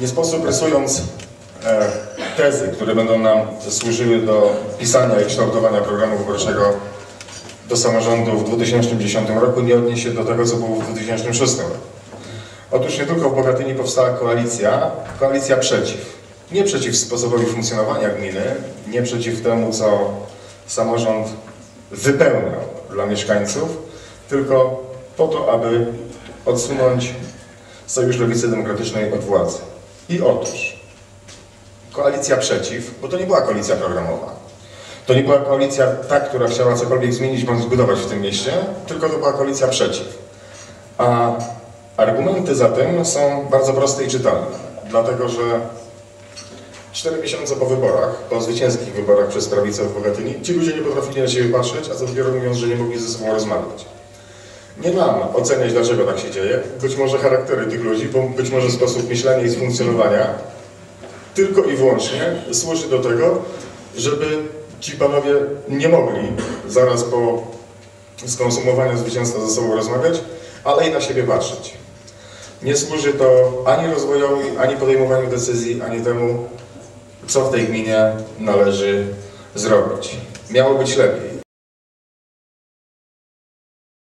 Nie sposób rysując e, tezy, które będą nam służyły do pisania i kształtowania programu wyborczego do samorządu w 2010 roku, nie odnieść się do tego, co było w 2006 roku. Otóż nie tylko w Bogatyni powstała koalicja, koalicja przeciw. Nie przeciw sposobowi funkcjonowania gminy, nie przeciw temu, co samorząd wypełniał dla mieszkańców, tylko po to, aby odsunąć Sojusz Lewicy Demokratycznej od władzy. I otóż koalicja przeciw, bo to nie była koalicja programowa. To nie była koalicja ta, która chciała cokolwiek zmienić bądź zbudować w tym mieście, tylko to była koalicja przeciw. A argumenty za tym są bardzo proste i czytelne, dlatego że cztery miesiące po wyborach, po zwycięskich wyborach przez prawicę w Bogatyni, ci ludzie nie potrafili na siebie patrzeć, a co dopiero mówiąc, że nie mogli ze sobą rozmawiać. Nie nam oceniać, dlaczego tak się dzieje. Być może charaktery tych ludzi, być może sposób myślenia i funkcjonowania tylko i wyłącznie służy do tego, żeby ci panowie nie mogli zaraz po skonsumowaniu zwycięstwa ze sobą rozmawiać, ale i na siebie patrzeć. Nie służy to ani rozwojowi, ani podejmowaniu decyzji, ani temu, co w tej gminie należy zrobić. Miało być lepiej.